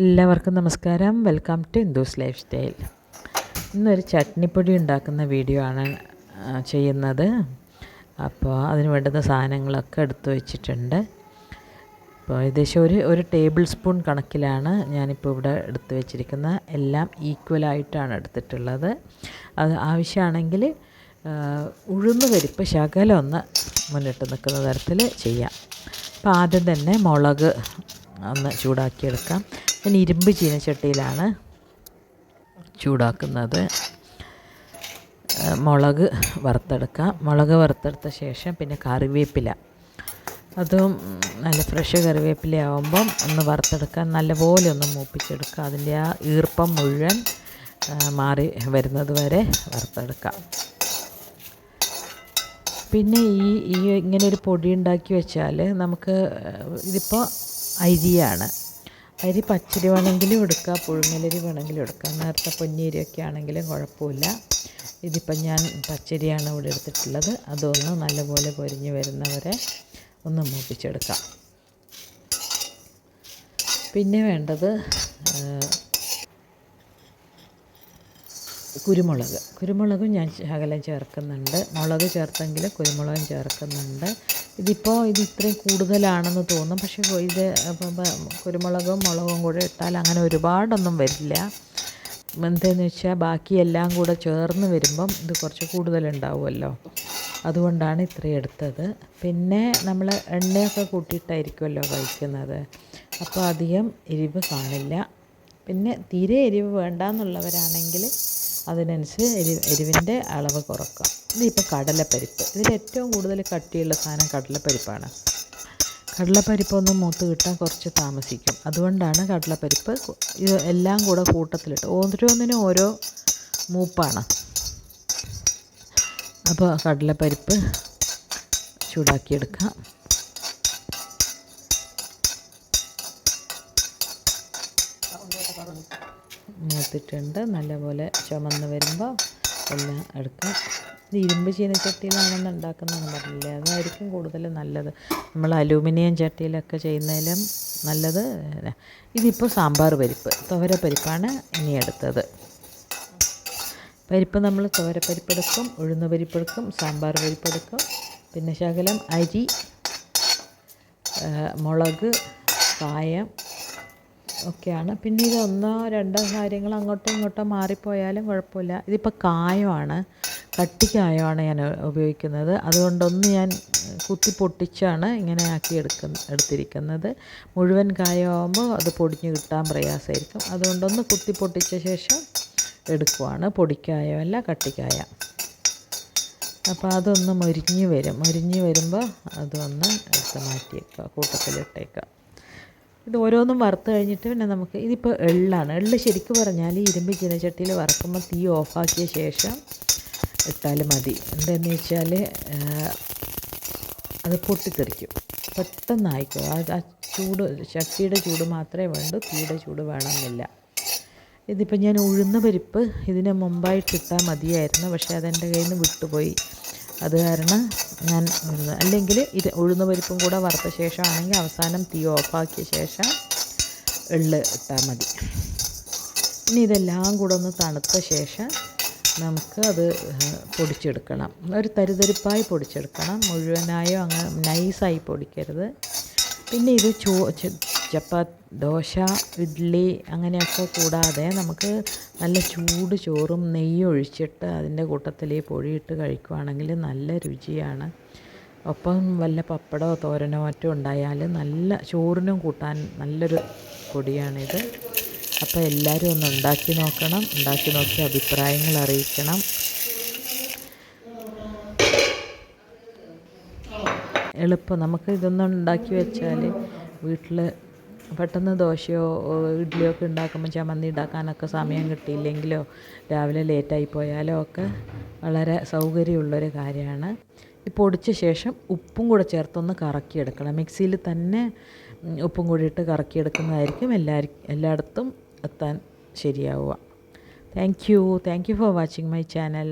എല്ലാവർക്കും നമസ്കാരം. Welcome to Hindu's lifestyle ഇന്നൊരു ചട്നിപ്പൊടി ഉണ്ടാക്കുന്ന വീഡിയോ ആണ് ചെയ്യുന്നത്. അപ്പോൾ അതിന് വേണ്ടുന്ന സാധനങ്ങളൊക്കെ എടുത്തു വെച്ചിട്ടുണ്ട്. അപ്പോൾ ഏകദേശം ഒരു ഒരു ടേബിൾ സ്പൂൺ കണക്കിലാണ് ഞാനിപ്പോൾ ഇവിടെ എടുത്തു വെച്ചിരിക്കുന്ന എല്ലാം ഈക്വലായിട്ടാണ് എടുത്തിട്ടുള്ളത്. അത് ആവശ്യമാണെങ്കിൽ ഉഴുന്ന് പരിപ്പ് ശകലം ഒന്ന് മുന്നിട്ട് നിൽക്കുന്ന തരത്തിൽ ചെയ്യാം. അപ്പോൾ ആദ്യം തന്നെ മുളക് ഒന്ന് ചൂടാക്കിയെടുക്കാം. ഞാൻ ഇരുമ്പ് ചീനച്ചട്ടിയിലാണ് ചൂടാക്കുന്നത്. മുളക് വറുത്തെടുക്കാം. മുളക് വറുത്തെടുത്ത ശേഷം പിന്നെ കറിവേപ്പില. അതും നല്ല ഫ്രഷ് കറിവേപ്പില ആവുമ്പം ഒന്ന് വറുത്തെടുക്കാൻ നല്ലപോലെ ഒന്ന് മൂപ്പിച്ചെടുക്കുക. അതിന്റെ ആ ഈർപ്പം മുഴുവൻ മാറി വരുന്നത് വരെ വറുത്തെടുക്കാം. പിന്നെ ഈ ഈ ഇങ്ങനെ ഒരു പൊടി ഉണ്ടാക്കി വെച്ചാൽ നമുക്ക് ഇതിപ്പോൾ അരിയാണ്. അരി പച്ചരി വേണമെങ്കിലും എടുക്കാം പുഴുങ്ങലരി വേണമെങ്കിലും എടുക്കാം. നേരത്തെ പൊന്നിയരിയൊക്കെ ആണെങ്കിലും കുഴപ്പമില്ല. ഇതിപ്പം ഞാൻ പച്ചരിയാണ് ഇവിടെ എടുത്തിട്ടുള്ളത്. അതൊന്ന് നല്ലപോലെ പൊരിഞ്ഞ് വരുന്നവരെ ഒന്ന് മൂപ്പിച്ചെടുക്കാം. പിന്നെ വേണ്ടത് കുരുമുളക്. കുരുമുളകും ഞാൻ ശകലം ചേർക്കുന്നുണ്ട്. മുളക് ചേർത്തെങ്കിൽ കുരുമുളകും ചേർക്കുന്നുണ്ട്. ഇതിപ്പോൾ ഇത് ഇത്രയും കൂടുതലാണെന്ന് തോന്നും. പക്ഷേ ഇത് കുരുമുളകും മുളകും കൂടെ ഇട്ടാൽ അങ്ങനെ ഒരുപാടൊന്നും വരില്ല. എന്താണെന്ന് വെച്ചാൽ ബാക്കി എല്ലാം കൂടെ ചേർന്ന് വരുമ്പം ഇത് കുറച്ച് കൂടുതലുണ്ടാവുമല്ലോ. അതുകൊണ്ടാണ് ഇത്രയും എടുത്തത്. പിന്നെ നമ്മൾ എണ്ണയൊക്കെ കൂട്ടിയിട്ടായിരിക്കുമല്ലോ കഴിക്കുന്നത്. അപ്പോൾ അധികം എരിവ് കാണില്ല. പിന്നെ തീരെ എരിവ് വേണ്ടാന്നുള്ളവരാണെങ്കിൽ അതിനനുസരിച്ച് എരി എരിവിന്റെ അളവ് കുറക്കാം. ഇതിപ്പോൾ കടലപ്പരിപ്പ്. ഇതിൽ ഏറ്റവും കൂടുതൽ കട്ടിയുള്ള സാധനം കടലപ്പരിപ്പാണ്. കടലപ്പരിപ്പ് ഒന്ന് മൂത്ത് കിട്ടാൻ കുറച്ച് താമസിക്കും. അതുകൊണ്ടാണ് കടലപ്പരിപ്പ് എല്ലാം കൂടെ കൂട്ടത്തിലിട്ട്. ഓരോന്നിനും ഓരോ മൂപ്പാണ്. അപ്പോൾ കടലപ്പരിപ്പ് ചൂടാക്കിയെടുക്കാം. മൂത്തിട്ടുണ്ട്. നല്ലപോലെ ചുമന്ന് വരുമ്പോൾ എല്ലാം എടുക്കാം. ഇത് ഇരുമ്പ് ചീനച്ചട്ടിയിലാണെന്ന് ഉണ്ടാക്കുന്നതെന്ന് പറഞ്ഞില്ലേ അതായിരിക്കും കൂടുതൽ നല്ലത്. നമ്മൾ അലൂമിനിയം ചട്ടിയിലൊക്കെ ചെയ്യുന്നതിലും നല്ലത്. ഇതിപ്പോൾ സാമ്പാർ പരിപ്പ് തുവര പരിപ്പാണ് ഇനി എടുത്തത് പരിപ്പ് നമ്മൾ തുവര പരിപ്പെടുക്കും ഉഴുന്ന പരിപ്പെടുക്കും സാമ്പാർ പരിപ്പെടുക്കും. പിന്നെ ശകലം അരി മുളക് കായം ഒക്കെയാണ്. പിന്നെ ഇത് ഒന്നോ രണ്ടോ കാര്യങ്ങൾ അങ്ങോട്ടോ ഇങ്ങോട്ടോ മാറിപ്പോയാലും കുഴപ്പമില്ല. ഇതിപ്പോൾ കായമാണ്. കട്ടിക്കായമാണ് ഞാൻ ഉപയോഗിക്കുന്നത്. അതുകൊണ്ടൊന്ന് ഞാൻ കുത്തി പൊട്ടിച്ചാണ് ഇങ്ങനെ ആക്കി എടുക്കുന്ന എടുത്തിരിക്കുന്നത്. മുഴുവൻ കായമാകുമ്പോൾ അത് പൊടിഞ്ഞ് കിട്ടാൻ പ്രയാസമായിരിക്കും. അതുകൊണ്ടൊന്ന് കുത്തി പൊട്ടിച്ച ശേഷം എടുക്കുവാണ്. പൊടിക്കായമല്ല കട്ടിക്കായ. അപ്പോൾ അതൊന്ന് മൊരിഞ്ഞ് വരും. മൊരിഞ്ഞ് വരുമ്പോൾ അതൊന്ന് എടുത്ത് മാറ്റിയേക്കുക. കൂട്ടത്തിലിട്ടേക്കുക. ഇത് ഓരോന്നും വറുത്ത് കഴിഞ്ഞിട്ട് പിന്നെ നമുക്ക് ഇതിപ്പോൾ എള്ളാണ്. എള്ള് ശരിക്കും പറഞ്ഞാൽ ഇരുമ്പ് ചീനച്ചട്ടിയിൽ വറക്കുമ്പോൾ തീ ഓഫാക്കിയ ശേഷം ഇട്ടാൽ മതി. എന്താണെന്ന് വെച്ചാൽ അത് പൊട്ടിത്തെറിക്കും. പെട്ടെന്നായിക്കോ. ആ ചൂട് ചട്ടിയുടെ ചൂട് മാത്രമേ വേണ്ടൂ തീയുടെ ചൂട് വേണമെന്നില്ല. ഇതിപ്പോൾ ഞാൻ ഉഴുന്ന പരിപ്പ് ഇതിന് മുമ്പായിട്ട് ഇട്ടാൽ മതിയായിരുന്നു. പക്ഷേ അതെന്റെ കയ്യിൽ നിന്ന് വിട്ടുപോയി. അത് കാരണം ഞാൻ അല്ലെങ്കിൽ ഇത് ഉഴുന്ന പരിപ്പും കൂടെ വറുത്ത ശേഷമാണെങ്കിൽ അവസാനം തീ ഓഫാക്കിയ ശേഷം എള്ള് ഇട്ടാൽ മതി. ഇനി ഇതെല്ലാം കൂടെ ഒന്ന് തണുത്ത ശേഷം നമുക്ക് അത് പൊടിച്ചെടുക്കണം. ഒരു തരിതരിപ്പായി പൊടിച്ചെടുക്കണം. മുഴുവനായോ അങ്ങനെ നൈസായി പൊടിക്കരുത്. പിന്നെ ഇത് ചോ ചപ്പാത്തി ദോശ ഇഡ്ഡലി അങ്ങനെയൊക്കെ കൂടാതെ നമുക്ക് നല്ല ചൂട് ചോറും നെയ്യ് ഒഴിച്ചിട്ട് അതിന്റെ കൂട്ടത്തിൽ ഈ പൊടിയിട്ട് കഴിക്കുവാണെങ്കിൽ നല്ല രുചിയാണ്. ഒപ്പം വല്ല പപ്പടമോ തോരനോ മറ്റോ ഉണ്ടായാൽ നല്ല ചോറിനും കൂട്ടാൻ നല്ലൊരു പൊടിയാണിത്. അപ്പോൾ എല്ലാവരും ഒന്ന് ഉണ്ടാക്കി നോക്കണം ഉണ്ടാക്കി നോക്കി അഭിപ്രായങ്ങൾ അറിയിക്കണം. എളുപ്പം. നമുക്ക് ഇതൊന്നും ഉണ്ടാക്കി വെച്ചാൽ വീട്ടിൽ പെട്ടെന്ന് ദോശയോ ഓ, ഇഡ്ഡലിയോ ഒക്കെ ഉണ്ടാക്കുമ്പോൾ ചമ്മന്തി ഉണ്ടാക്കാനൊക്കെ സമയം കിട്ടിയില്ലെങ്കിലോ രാവിലെ ലേറ്റായി പോയാലോ ഒക്കെ വളരെ സൗകര്യമുള്ളൊരു കാര്യമാണ്. ഈ പൊടിച്ച ശേഷം ഉപ്പും കൂടെ ചേർത്തൊന്ന് കറക്കിയെടുക്കണം. മിക്സിയിൽ തന്നെ ഉപ്പും കൂടി ഇട്ട് കറക്കിയെടുക്കുന്നതായിരിക്കും എല്ലാവർക്കും എല്ലായിടത്തും എത്താൻ ശരിയാവുക. Thank you thank you for watching my channel